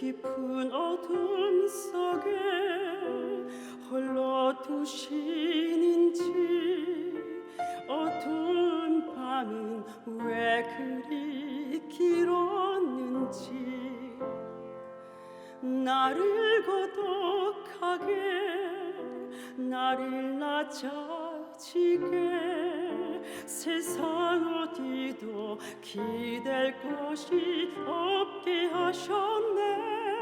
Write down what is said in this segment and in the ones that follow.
깊은 어둠 속에 홀로 두시는지 어두운 밤은 왜 그리 길었는지 나를 고독하게 나를 낮아지게 세상 어디도 기댈 곳이 없게 하셨네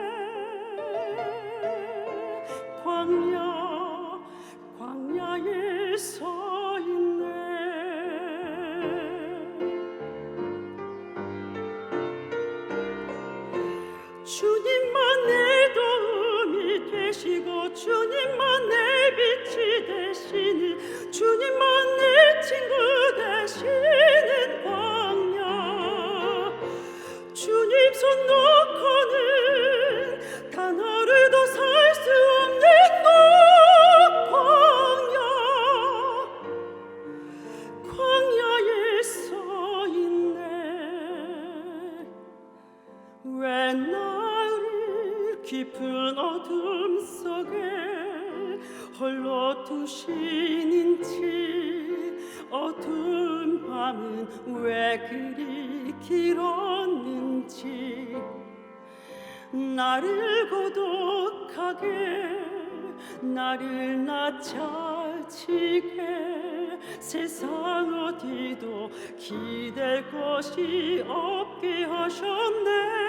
깊은 어둠 속에 홀로 두시는지 어두운 밤은 왜 그리 길었는지. 나를 고독하게 나를 낮아지게 세상 어디도 기댈 곳이 없게 하셨네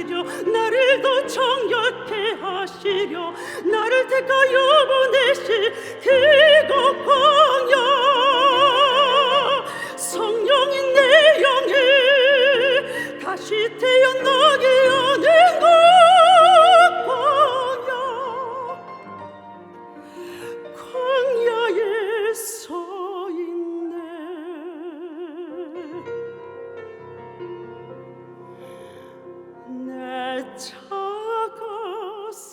하시려 나를 더 정결케 하시려. 나를 택하여 보내실 그곳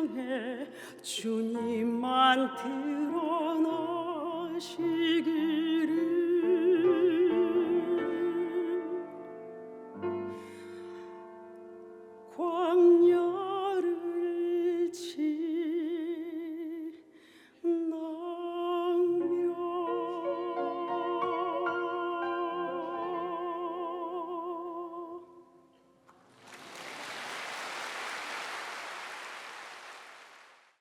통해 주님만 드러나시기